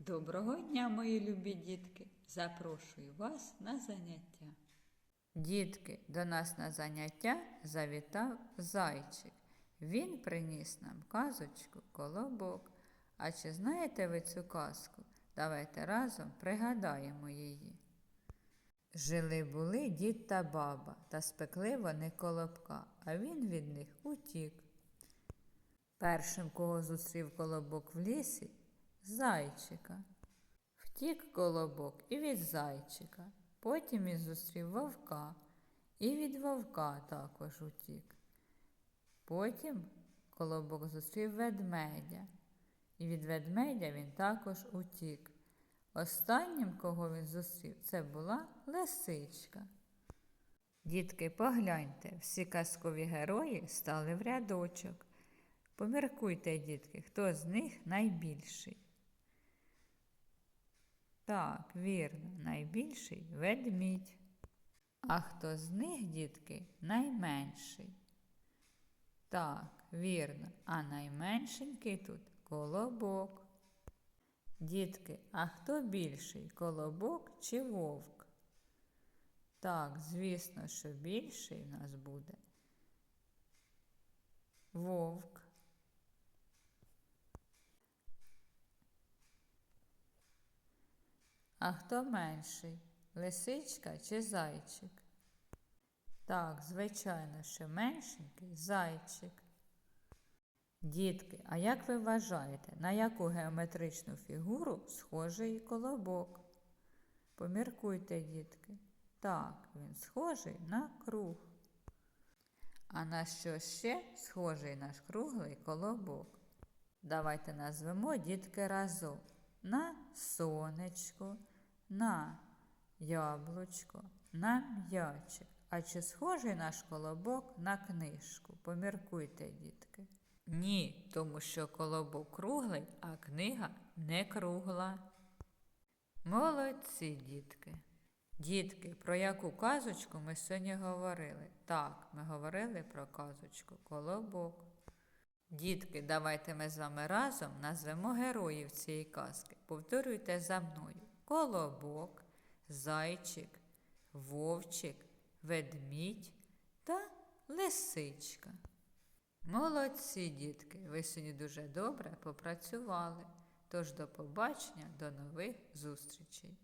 Доброго дня, мої любі дітки! Запрошую вас на заняття. Дітки, до нас на заняття завітав зайчик. Він приніс нам казочку колобок. А чи знаєте ви цю казку? Давайте разом пригадаємо її. Жили були дід та баба, та спекли вони колобка, а він від них утік. Першим, кого зустрів колобок в лісі, зайчика. Втік колобок і від зайчика. Потім він зустрів вовка, і від вовка також утік. Потім колобок зустрів ведмедя, і від ведмедя він також утік. Останнім, кого він зустрів, це була лисичка. Дітки, погляньте, всі казкові герої стали в рядочок. Поміркуйте, дітки, хто з них найбільший. Так, вірно, найбільший ведмідь. А хто з них, дітки, найменший? Так, вірно, а найменшенький тут колобок. Дітки, а хто більший колобок чи вовк? Так, звісно, що більший в нас буде вовк. А хто менший? Лисичка чи зайчик? Так, звичайно, що меншенький зайчик. Дітки, а як ви вважаєте, на яку геометричну фігуру схожий колобок? Поміркуйте, дітки. Так, він схожий на круг. А на що ще схожий наш круглий колобок? Давайте назвемо дітки разом на сонечко, на яблучко, на м'ячик. А чи схожий наш колобок на книжку? Поміркуйте, дітки. Ні, тому що колобок круглий, а книга не кругла. Молодці, дітки. Дітки, про яку казочку ми сьогодні говорили? Так, ми говорили про казочку Колобок. Дітки, давайте ми з вами разом назвемо героїв цієї казки. Повторюйте за мною: Колобок, зайчик, вовчик, ведмідь та лисичка. Молодці, дітки, ви сьогодні дуже добре попрацювали. Тож до побачення, до нових зустрічей.